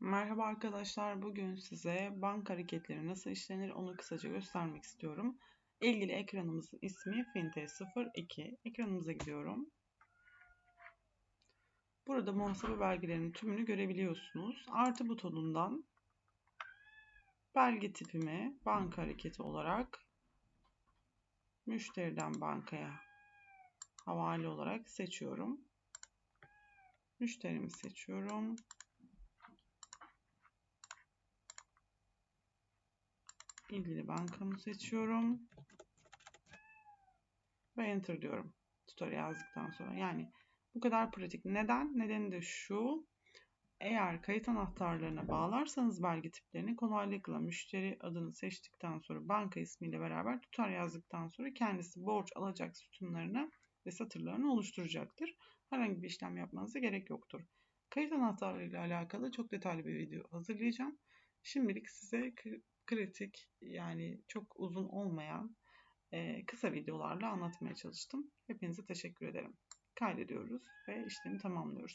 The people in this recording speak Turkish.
Merhaba arkadaşlar. Bugün size banka hareketleri nasıl işlenir onu kısaca göstermek istiyorum. İlgili ekranımızın ismi Fintech02. Ekranımıza gidiyorum. Burada muhasebe belgelerinin tümünü görebiliyorsunuz. Artı butonundan belge tipimi banka hareketi olarak müşteriden bankaya havale olarak seçiyorum. Müşterimi seçiyorum. İlgili bankamı seçiyorum ve enter diyorum tutarı yazdıktan sonra. Yani bu kadar pratik. Neden? Nedeni de şu. Eğer kayıt anahtarlarına bağlarsanız belge tiplerini kolaylıkla müşteri adını seçtikten sonra banka ismiyle beraber tutar yazdıktan sonra kendisi borç alacak sütunlarını ve satırlarını oluşturacaktır. Herhangi bir işlem yapmanıza gerek yoktur. Kayıt anahtarlarıyla alakalı çok detaylı bir video hazırlayacağım. Şimdilik size kritik yani çok uzun olmayan e, kısa videolarla anlatmaya çalıştım. Hepinize teşekkür ederim. Kaydediyoruz ve işlemi tamamlıyoruz.